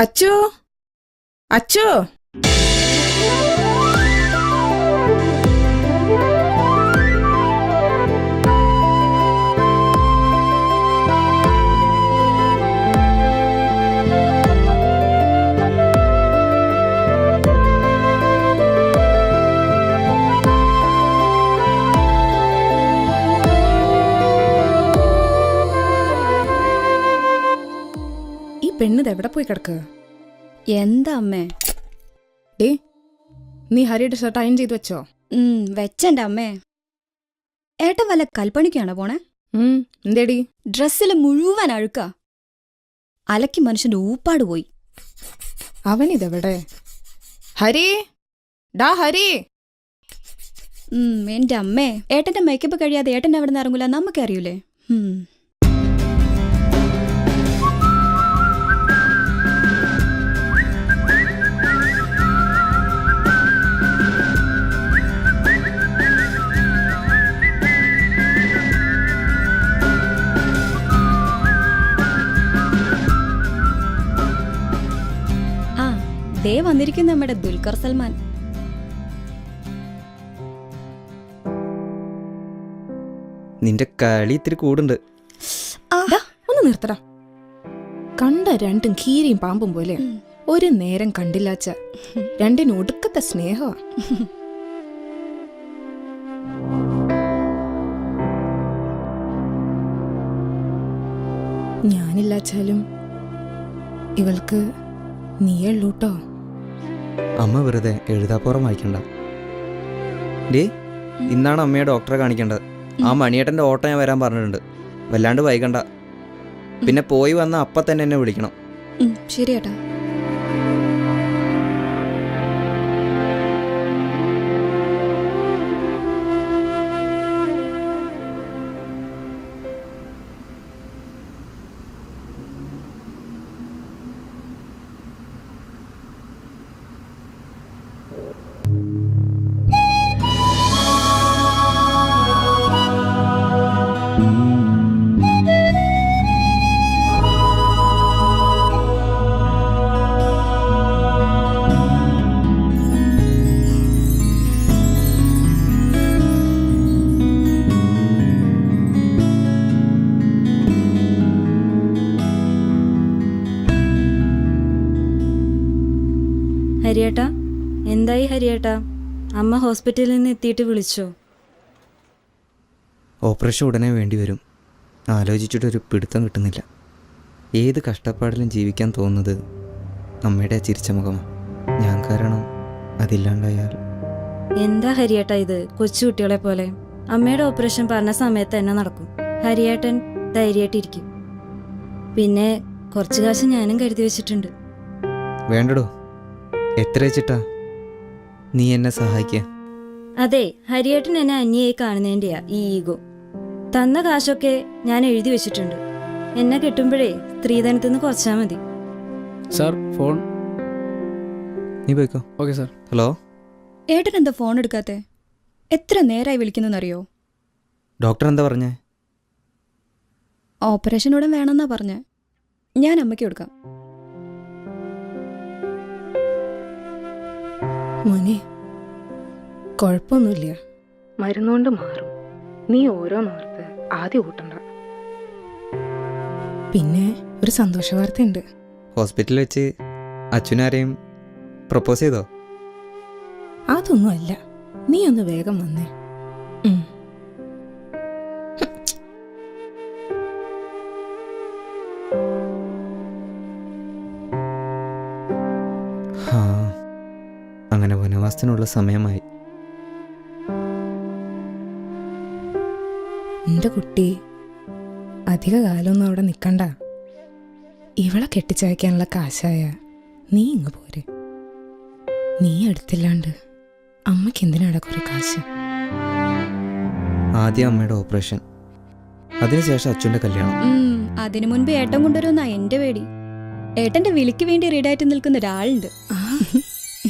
അച്ചു? അച്ചു? പെണ്ണിത് എവിടെ പോയി കിടക്കുക എന്താ അമ്മേ? ഡേ നീ ഹരിയുടെ ഷർട്ട് അയൺ ചെയ്ത് വെച്ചോ? ഉം, വെച്ചെന്റെ അമ്മേ. ഏട്ടൻ വല്ല കൽപ്പണിക്കാണോ പോണേ? എന്തേടി? ഡ്രസ്സിൽ മുഴുവൻ അഴുക്ക. അലക്കി മനുഷ്യന്റെ ഊപ്പാട് പോയി. അവനിതെവിടെ? ഹരി ഡാ ഹരി. എന്റെ അമ്മേ. ഏട്ടന്റെ മേക്കപ്പ് കഴിയാതെ ഏട്ടൻ അവിടെ നിന്ന് ഇറങ്ങൂല നമുക്കറിയൂലേ? ഉം. ദേ വന്നിരിക്കുന്നു നമ്മുടെ ദുൽഖർ സൽമാൻ. നിന്റെ കളി ഇത്തിരി കൂടുണ്ട്. ഒന്ന് നിർത്തടാ. കണ്ട രണ്ടും കീരിയും പാമ്പും പോലെ. ഒരു നേരം കണ്ടില്ലാച്ച രണ്ടിനും ഒടുക്കത്തെ സ്നേഹമാ ഞാനില്ലാച്ചാലും ഇവൾക്ക് നീയുള്ളൂട്ടോ അമ്മ വെറുതെ എഴുതാപ്പുറം വായിക്കണ്ട. ഡേ ഇന്നാണ് അമ്മയെ ഡോക്ടറെ കാണിക്കേണ്ടത്. ആ മണിയേട്ടന്റെ ഓട്ടോ ഞാൻ വരാൻ പറഞ്ഞിട്ടുണ്ട്. വല്ലാണ്ട് വൈകണ്ട. പിന്നെ പോയി വന്ന അപ്പം തന്നെ എന്നെ വിളിക്കണം. ശരി ഏട്ടാ ഹരിയേട്ടാ? എന്തായി ഹരിയേട്ടാ? അമ്മ ഹോസ്പിറ്റലിൽ നിന്ന് എത്തിയിട്ട് വിളിച്ചോ? ഓപ്പറേഷൻ ഉടനെ വേണ്ടി വരും. ആലോചിച്ചിട്ടൊരു പിടുത്തം കിട്ടുന്നില്ല. ഏത് കഷ്ടപ്പാടിലും ജീവിക്കാൻ തോന്നുന്നത് അമ്മയുടെ ആ ചിരിച്ച മുഖമാണ് ഞാൻ കാരണം അതില്ലാണ്ടായാൽ. എന്താ ഹരിയേട്ട ഇത്? കൊച്ചുകുട്ടികളെ പോലെ. അമ്മയുടെ ഓപ്പറേഷൻ പറഞ്ഞ സമയത്ത് തന്നെ നടക്കും. ഹരിയേട്ടൻ ധൈര്യമായിട്ടിരിക്കും. പിന്നെ കുറച്ച് കാശ് ഞാനും കരുതി വെച്ചിട്ടുണ്ട്. വേണ്ടടോ. എത്ര ചേട്ടാ നീ എന്നെ സഹായിക്ക. അതെ ഹരിയേട്ടൻ എന്നെ അന്യായി കാണുന്നതിന്റെയാ ഈ ഈഗോ. തന്ന കാശൊക്കെ ഞാൻ എഴുതി വെച്ചിട്ടുണ്ട്. എന്നെ കിട്ടുമ്പോഴേ സ്ത്രീധനത്തിൽ നിന്ന് കുറച്ചാൽ മതി. Sir phone. നീ പോയിക്കോ. Okay sir. ഹലോ? ഏട്ടൻ എന്താ ഫോൺ എടുക്കാത്തെ? എത്ര നേരായി വിളിക്കുന്നറിയോ? ഡോക്ടർ എന്താ പറഞ്ഞേ? ഓപ്പറേഷൻ ഉടൻ വേണമെന്നാ പറഞ്ഞേ. ഞാൻ അമ്മയ്ക്ക് കൊടുക്കാം. മോനെ കുഴപ്പമൊന്നുമില്ല. മരുന്നുകൊണ്ട് മാറും. നീ ഓരോന്നോർത്ത് ആദ്യം കൂട്ടണ്ട പിന്നെ ഒരു സന്തോഷ വാർത്തയുണ്ട് ഹോസ്പിറ്റലിൽ വെച്ച് അച്ഛനാരെയും പ്രപ്പോസ് ചെയ്തോ? അതൊന്നുമല്ല. നീ ഒന്ന് വേഗം വന്നേ. വനവാസത്തിനുള്ള സമയമായി. എന്റെ കുട്ടി അധിക കാലമൊന്നും അവിടെ നിൽക്കണ്ട ഇവളെ കെട്ടിച്ചയക്കാനുള്ള കാശായ നീ ഇങ്ങ് പോരെ. നീ അടുത്തില്ലാണ്ട് അമ്മയ്ക്ക് എന്തിനാടാ കുറെ കാശ്? ആദ്യം അമ്മയുടെ ഓപ്പറേഷൻ. അതിനുശേഷം അച്ഛന്റെ കല്യാണം. അതിനു മുൻപ് ഏട്ടൻ കൊണ്ടുവരുന്ന എന്റെ പേടി. ഏട്ടന്റെ വിളിക്ക് വേണ്ടി റീഡായിട്ട് നിൽക്കുന്ന ഒരാളുണ്ട്. ആ,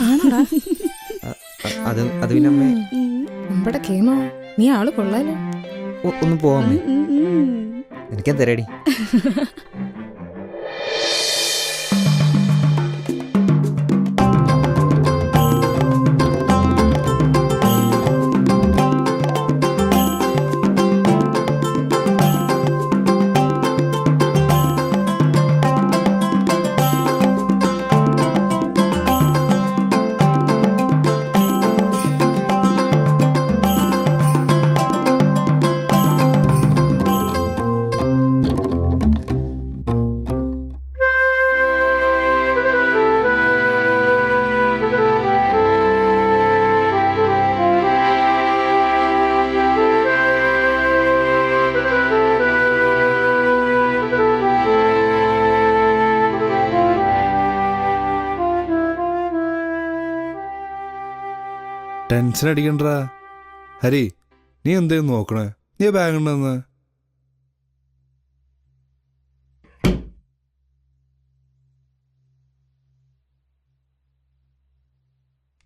ആണോടാ? അ- അ- അത് അത് പിന്നെ അമ്മേ നമ്മുടെ കേമോ നീ ആൾ കൊള്ളാലോ. ഒ- ഒന്ന് പോവാമേ. എനിക്കെന്തരടി? ടെൻഷൻ അടിക്കണ്ടാ ഹരി നീ എന്തേലും നോക്കണേ? നീ ബാഗ് ഉണ്ടെന്ന്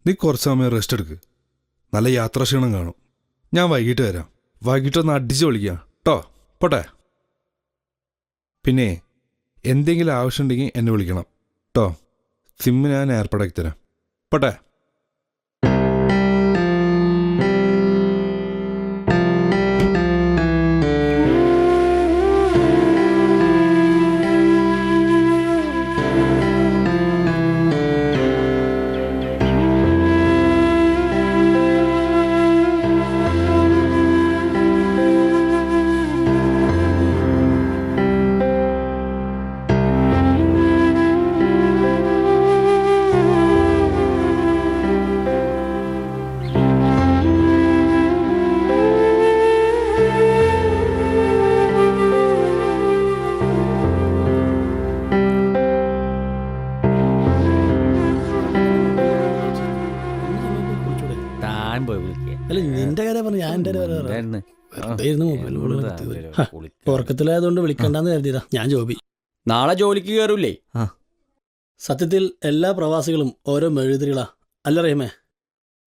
നീ കുറച്ച് സമയം റെസ്റ്റ് എടുക്ക്. നല്ല യാത്രാക്ഷീണം കാണും. ഞാൻ വൈകിട്ട് വരാം. വൈകിട്ടൊന്ന് അടിച്ച് വിളിക്കാം. കേട്ടോ പോട്ടെ. പിന്നെ എന്തെങ്കിലും ആവശ്യമുണ്ടെങ്കിൽ എന്നെ വിളിക്കണം. കേട്ടോ സിമ്മ് ഞാൻ ഏർപ്പാടാക്കി തരാം. പോട്ടെ. ഉറക്കത്തിലായതുകൊണ്ട് വിളിക്കണ്ടെന്ന് കരുതിയതാ. ഞാൻ ജോബി. നാളെ ജോലിക്ക് കയറൂലേ സത്യത്തിൽ എല്ലാ പ്രവാസികളും ഓരോ മെഴുതിരികളാ അല്ല റഹിമേ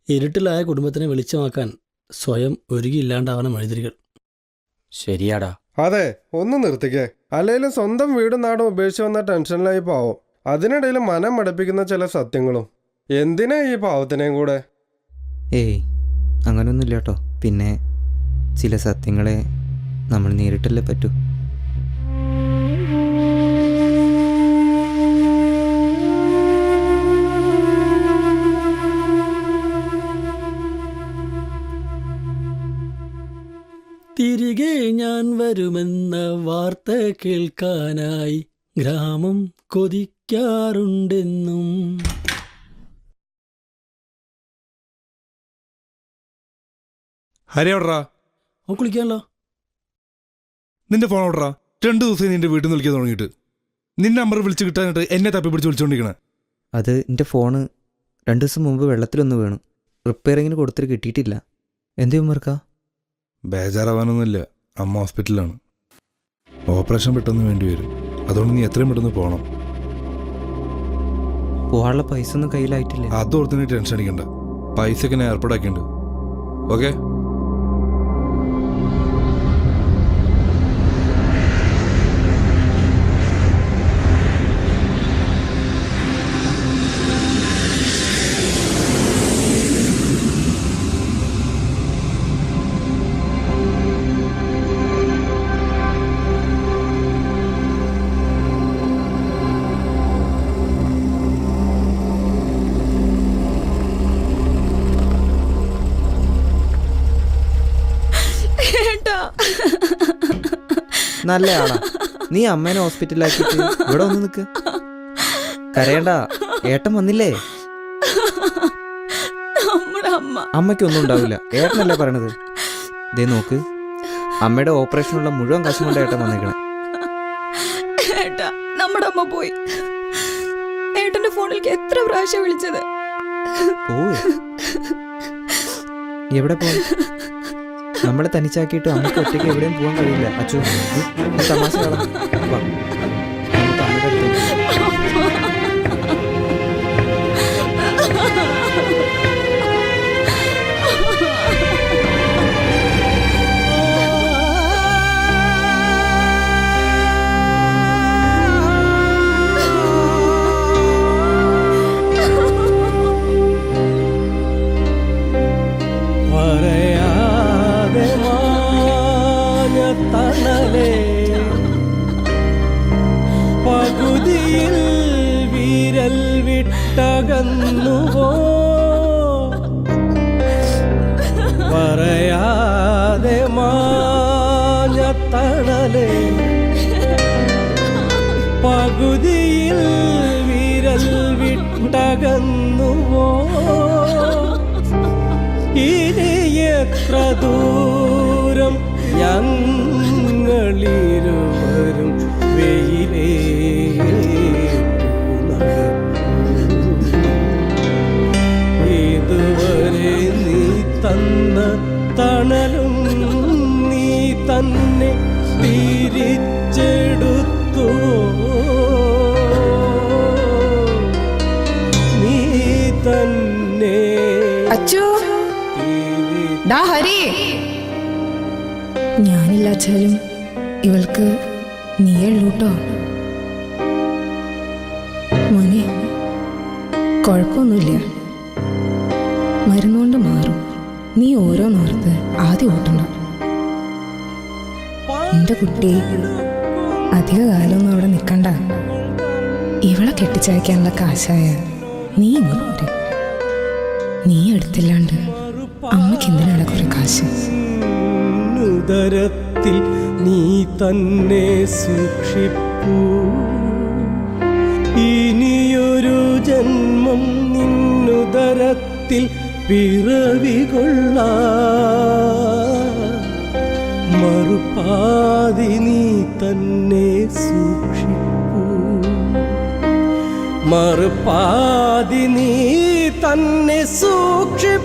ഇരുട്ടിലായ കുടുംബത്തിനെ വെളിച്ചമാക്കാൻ സ്വയം ഒരുകിയില്ലാണ്ടാവണ മെഴുതിരികൾ ശരിയാടാ. അതെ ഒന്ന് നിർത്തിക്കേ. അല്ലെങ്കിലും സ്വന്തം വീടും നാടും ഉപേക്ഷിച്ച് വന്ന ടെൻഷനിലായി പാവം. അതിനിടയിൽ മനം മടുപ്പിക്കുന്ന ചില സത്യങ്ങളും. എന്തിനാ ഈ പാവത്തിനെയും കൂടെ? ഏയ് അങ്ങനൊന്നുമില്ല കേട്ടോ. പിന്നെ ചില സത്യങ്ങളെ നമ്മൾ നേരിട്ടല്ലേ പറ്റൂ. തിരികെ ഞാൻ വരുമെന്ന വാർത്ത കേൾക്കാനായി ഗ്രാമം കൊതിക്കാറുണ്ടെന്നും. ഹരി എവിടെടാ? അവൻ കുളിക്കാമല്ലോ നിന്റെ ഫോൺ ഓർഡറാ രണ്ടു ദിവസം നിന്റെ വീട്ടിൽ നിന്ന് വിളിക്കാൻ തുടങ്ങിയിട്ട്. നിന്റെ നമ്പർ വിളിച്ച് കിട്ടാനായിട്ട് എന്നെ തപ്പി പിടിച്ച് വിളിച്ചുകൊണ്ടിരിക്കണേ അത് എന്റെ ഫോണ് രണ്ട് ദിവസം മുമ്പ് വെള്ളത്തിലൊന്ന് വീണു. റിപ്പയറിങ്ങിന് കൊടുത്തിട്ട് കിട്ടിയിട്ടില്ല. എന്ത് മറക്കാ ബേജാറാവാനൊന്നുമില്ല. അമ്മ ഹോസ്പിറ്റലിലാണ് ഓപ്പറേഷൻ പെട്ടെന്ന് വേണ്ടി വരും. അതുകൊണ്ട് നീ എത്രയും പെട്ടെന്ന് പോകണം പോകാനുള്ള പൈസ ഒന്നും കയ്യിലായിട്ടില്ല. അതോർത്തിന് ടെൻഷൻ അടിക്കണ്ട. പൈസ ഒക്കെ ഞാൻ ഏർപ്പാടാക്കിയിട്ടുണ്ട്. ഓക്കെ നല്ല ആളാ നീ അമ്മേനെ ഹോസ്പിറ്റലിലാക്കിയിട്ട് ഇവിടെ ഒന്ന് നിൽക്ക് കരയണ്ട ഏട്ടൻ വന്നില്ലേ? അമ്മയ്ക്കൊന്നും ഉണ്ടാവില്ല. ഏട്ടനല്ലേ പറയണത്? ദേ നോക്ക് അമ്മയുടെ ഓപ്പറേഷനുള്ള മുഴുവൻ കാശും കൊണ്ട് ഏട്ടൻ വന്നേക്കണേ. ഏട്ടാ നമ്മുടെ അമ്മ പോയി. ഏട്ടന്റെ ഫോണിലേക്ക് എത്ര പ്രാവശ്യം വിളിച്ചത്? എവിടെ പോ നമ്മളെ തനിച്ചാക്കിയിട്ട് അമ്മയ്ക്ക് ഒറ്റയ്ക്ക് എവിടെയും പോകാൻ കഴിയില്ല അച്ഛൻ തമാശ കള. വിട്ടകന്നുവോ ഇനി എത്ര ദൂരം ഞാനില്ലാച്ചാലും ഇവൾക്ക് നീയുള്ളൂട്ടോ മോനെ കുഴപ്പമൊന്നുമില്ല. മരുന്നുകൊണ്ട് മാറും. നീ ഓരോന്നോർത്ത് ആദ്യം ഓട്ടണ്ട എന്റെ കുട്ടി അധിക കാലമൊന്നും അവിടെ നിൽക്കണ്ട. ഇവളെ കെട്ടിച്ചയക്കാനുള്ള കാശായ നീ ഇങ്ങോട്ട്. നീ എടുത്തില്ലാണ്ട് അമ്മയ്ക്ക് എന്തിനാണ് കുറെ കാശ്? ഉദരത്തിൽ നീ തന്നെ സൂക്ഷിപ്പൂ. ഇനിയൊരു ജന്മം നിന്നുദരത്തിൽ പിറവികൊള്ള. മറുപാതി നീ തന്നെ സൂക്ഷിപ്പൂ. മറുപാതി നീ തന്നെ സൂക്ഷിപ്പൂ.